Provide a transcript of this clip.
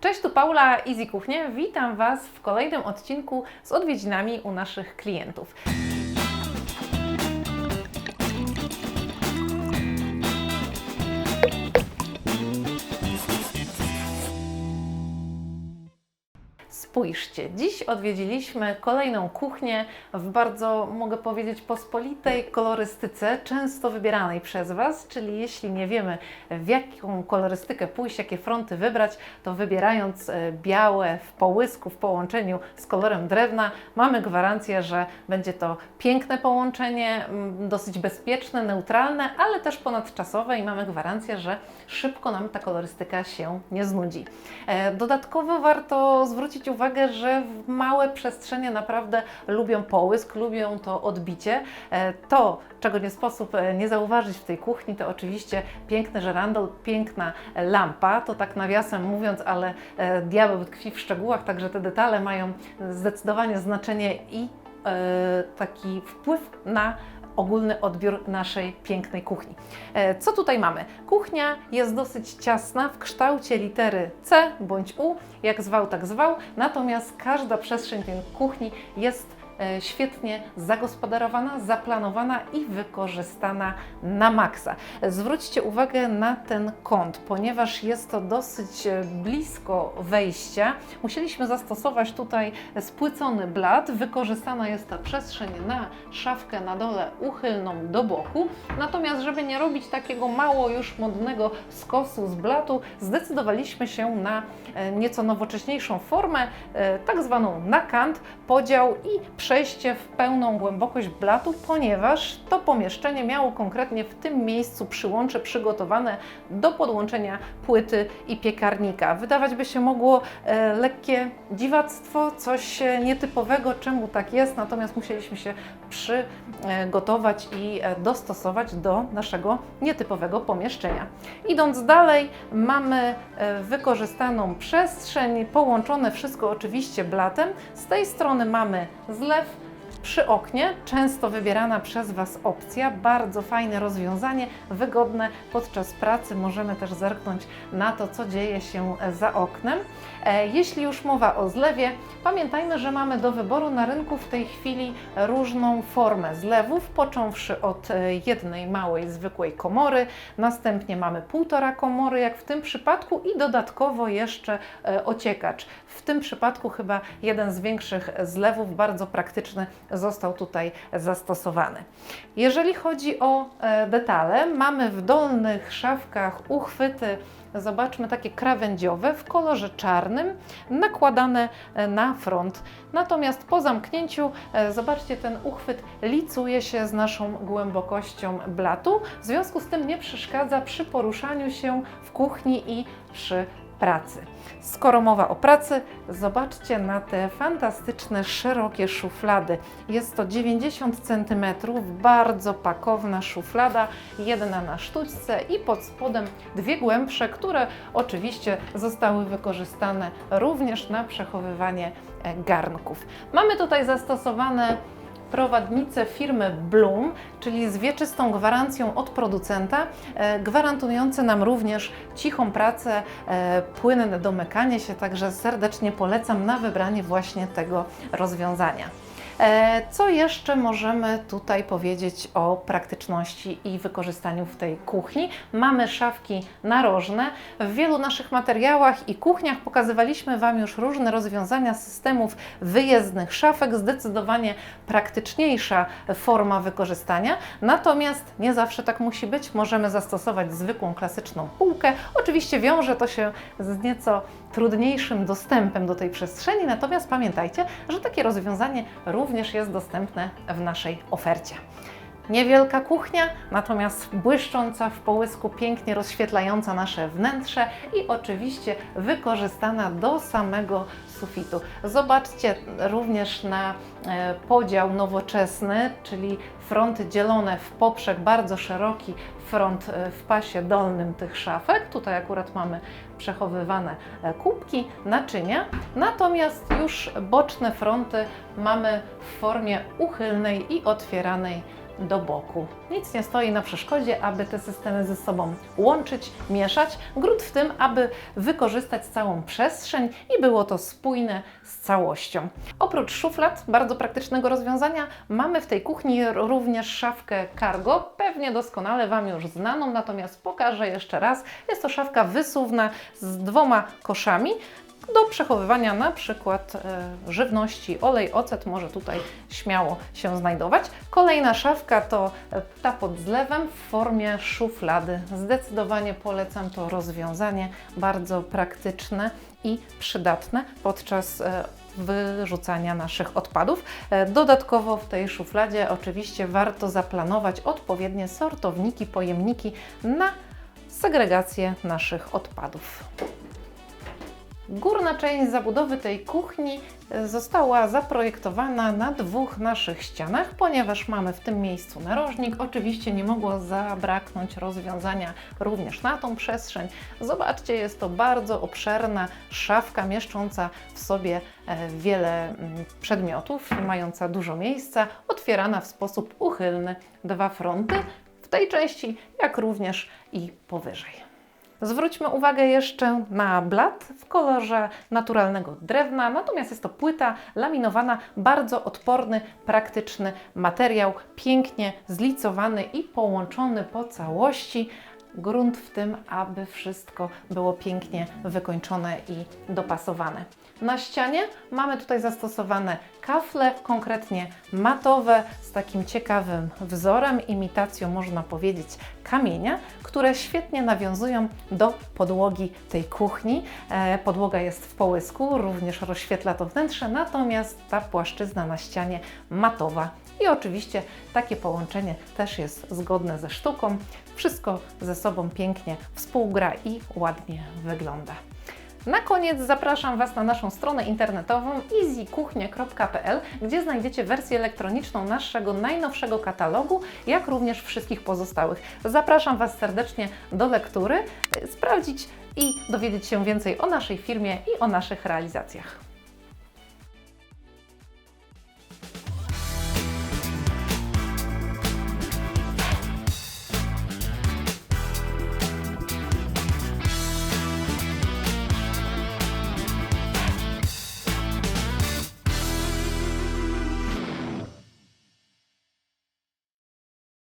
Cześć, tu Paula Easy Kuchnie. Witam Was w kolejnym odcinku z odwiedzinami u naszych klientów. Spójrzcie, dziś odwiedziliśmy kolejną kuchnię w bardzo, mogę powiedzieć, pospolitej kolorystyce, często wybieranej przez Was, czyli jeśli nie wiemy, w jaką kolorystykę pójść, jakie fronty wybrać, to wybierając e, białe w połysku, w połączeniu z kolorem drewna, mamy gwarancję, że będzie to piękne połączenie, mm, dosyć bezpieczne, neutralne, ale też ponadczasowe i mamy gwarancję, że szybko nam ta kolorystyka się nie znudzi. E, Dodatkowo warto zwrócić uwagę, że w małe przestrzenie naprawdę lubią połysk, lubią to odbicie. E, To, czego nie sposób e, nie zauważyć w tej kuchni, to oczywiście piękny żerandol, piękna lampa. To tak nawiasem mówiąc, ale e, diabeł tkwi w szczegółach, także te detale mają zdecydowanie znaczenie i taki wpływ na ogólny odbiór naszej pięknej kuchni. E, Co tutaj mamy? Kuchnia jest dosyć ciasna w kształcie litery C bądź U, jak zwał, tak zwał, natomiast każda przestrzeń tej kuchni jest świetnie zagospodarowana, zaplanowana i wykorzystana na maksa. Zwróćcie uwagę na ten kąt, ponieważ jest to dosyć e, blisko wejścia. Musieliśmy zastosować tutaj spłycony blat. Wykorzystana jest ta przestrzeń na szafkę na dole uchylną do boku. Natomiast, żeby nie robić takiego mało już modnego skosu z blatu, zdecydowaliśmy się na e, nieco nowocześniejszą formę, e, tak zwaną na kant, podział i przejście w pełną głębokość blatu, ponieważ to pomieszczenie miało konkretnie w tym miejscu przyłącze przygotowane do podłączenia płyty i piekarnika. Wydawać by się mogło e, lekkie dziwactwo, coś e, nietypowego, czemu tak jest, natomiast musieliśmy się przygotować i e, dostosować do naszego nietypowego pomieszczenia. Idąc dalej, mamy e, wykorzystaną przestrzeń, połączone wszystko oczywiście blatem. Z tej strony mamy zlew, have przy oknie, często wybierana przez Was opcja, bardzo fajne rozwiązanie, wygodne podczas pracy. Możemy też zerknąć na to, co dzieje się za oknem. E, Jeśli już mowa o zlewie, pamiętajmy, że mamy do wyboru na rynku w tej chwili różną formę zlewów, począwszy od e, jednej małej, zwykłej komory, następnie mamy półtora komory, jak w tym przypadku, i dodatkowo jeszcze e, ociekacz. W tym przypadku chyba jeden z większych zlewów, bardzo praktyczny, został tutaj zastosowany. Jeżeli chodzi o e, detale, mamy w dolnych szafkach uchwyty, zobaczmy takie krawędziowe w kolorze czarnym, nakładane e, na front. Natomiast po zamknięciu, e, zobaczcie, ten uchwyt licuje się z naszą głębokością blatu, w związku z tym nie przeszkadza przy poruszaniu się w kuchni i przy pracy. Skoro mowa o pracy, zobaczcie na te fantastyczne, szerokie szuflady. Jest to 90 cm, bardzo pakowna szuflada, jedna na sztućce i pod spodem dwie głębsze, które oczywiście zostały wykorzystane również na przechowywanie e, garnków. Mamy tutaj zastosowane prowadnice firmy Bloom, czyli z wieczystą gwarancją od producenta, e, gwarantujące nam również cichą pracę, e, płynne domykanie się, także serdecznie polecam na wybranie właśnie tego rozwiązania. E, Co jeszcze możemy tutaj powiedzieć o praktyczności i wykorzystaniu w tej kuchni? Mamy szafki narożne. W wielu naszych materiałach i kuchniach pokazywaliśmy Wam już różne rozwiązania systemów wyjezdnych szafek, zdecydowanie praktyczniejsza forma wykorzystania. Natomiast nie zawsze tak musi być. Możemy zastosować zwykłą, klasyczną półkę. Oczywiście wiąże to się z nieco trudniejszym dostępem do tej przestrzeni, natomiast pamiętajcie, że takie rozwiązanie również jest dostępne w naszej ofercie. Niewielka kuchnia, natomiast błyszcząca w połysku, pięknie rozświetlająca nasze wnętrze i oczywiście wykorzystana do samego sufitu. Zobaczcie również na e, podział nowoczesny, czyli fronty dzielone w poprzek, bardzo szeroki front e, w pasie dolnym tych szafek. Tutaj akurat mamy przechowywane e, kubki, naczynia. Natomiast już boczne fronty mamy w formie uchylnej i otwieranej do boku. Nic nie stoi na przeszkodzie, aby te systemy ze sobą łączyć, mieszać. Grunt w tym, aby wykorzystać całą przestrzeń i było to spójne z całością. Oprócz szuflad, bardzo praktycznego rozwiązania, mamy w tej kuchni również szafkę cargo, pewnie doskonale Wam już znaną, natomiast pokażę jeszcze raz. Jest to szafka wysuwna z dwoma koszami do przechowywania na przykład e, żywności, olej, ocet może tutaj śmiało się znajdować. Kolejna szafka to e, ta pod zlewem w formie szuflady. Zdecydowanie polecam to rozwiązanie, bardzo praktyczne i przydatne podczas e, wyrzucania naszych odpadów. Dodatkowo w tej szufladzie oczywiście warto zaplanować odpowiednie sortowniki, pojemniki na segregację naszych odpadów. Górna część zabudowy tej kuchni została zaprojektowana na dwóch naszych ścianach, ponieważ mamy w tym miejscu narożnik. Oczywiście nie mogło zabraknąć rozwiązania również na tą przestrzeń. Zobaczcie, jest to bardzo obszerna szafka mieszcząca w sobie e, wiele mm, przedmiotów, mająca dużo miejsca, otwierana w sposób uchylny. Dwa fronty w tej części, jak również i powyżej. Zwróćmy uwagę jeszcze na blat w kolorze naturalnego drewna, natomiast jest to płyta laminowana, bardzo odporny, praktyczny materiał, pięknie zlicowany i połączony po całości. Grunt w tym, aby wszystko było pięknie wykończone i dopasowane. Na ścianie mamy tutaj zastosowane kafle, konkretnie matowe, z takim ciekawym wzorem, imitacją można powiedzieć kamienia, które świetnie nawiązują do podłogi tej kuchni. E, podłoga jest w połysku, również rozświetla to wnętrze, natomiast ta płaszczyzna na ścianie matowa. I oczywiście takie połączenie też jest zgodne ze sztuką. Wszystko ze sobą pięknie współgra i ładnie wygląda. Na koniec zapraszam Was na naszą stronę internetową easykuchnia.pl, gdzie znajdziecie wersję elektroniczną naszego najnowszego katalogu, jak również wszystkich pozostałych. Zapraszam Was serdecznie do lektury, sprawdzić i dowiedzieć się więcej o naszej firmie i o naszych realizacjach.